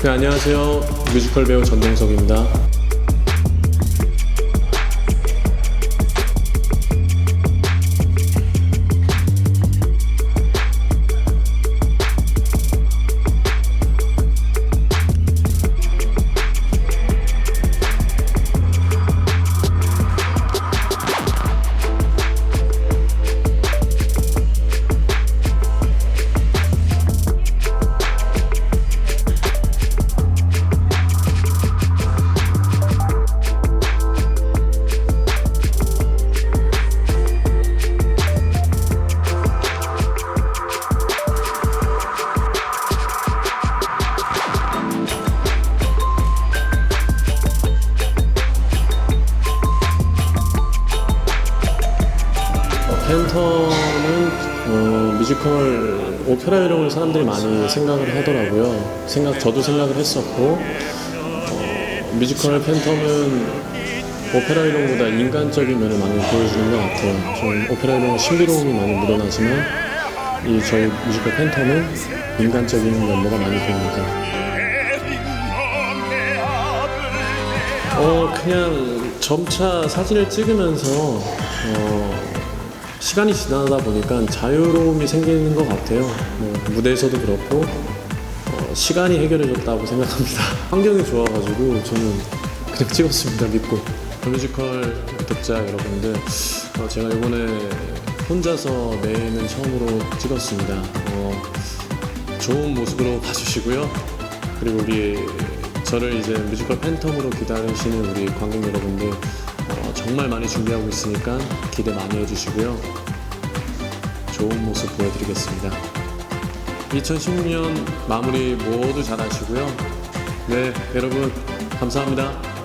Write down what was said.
네, 안녕하세요. 뮤지컬 배우 전동석입니다. 팬텀은 어, 뮤지컬 오페라 요령을 사람들이 많이 생각을 하더라고요. 생각 저도 생각을 했었고 어, 뮤지컬 팬텀은 오페라 요령보다 인간적인 면을 많이 보여주는 것 같아요. 좀 오페라 요령은 신비로움이 많이 묻어나지만 이 저희 뮤지컬 팬텀은 인간적인 면모가 많이 보입니다. 어 그냥 점차 사진을 찍으면서 어, 시간이 지나다 보니까 자유로움이 생기는 것 같아요. 뭐, 무대에서도 그렇고 어, 시간이 해결해줬다고 생각합니다. 환경이 좋아가지고 저는 그냥 찍었습니다. 믿고 뮤지컬 독자 여러분들 어, 제가 이번에 혼자서 내는 처음으로 찍었습니다. 어, 좋은 모습으로 봐주시고요. 그리고 우리 저를 이제 뮤지컬 팬텀으로 기다리시는 우리 관객 여러분들 어, 정말 많이 준비하고 있으니까 기대 많이 해주시고요. 좋은 모습 보여드리겠습니다. 2016년 마무리 모두 잘 하시고요. 네, 여러분 감사합니다.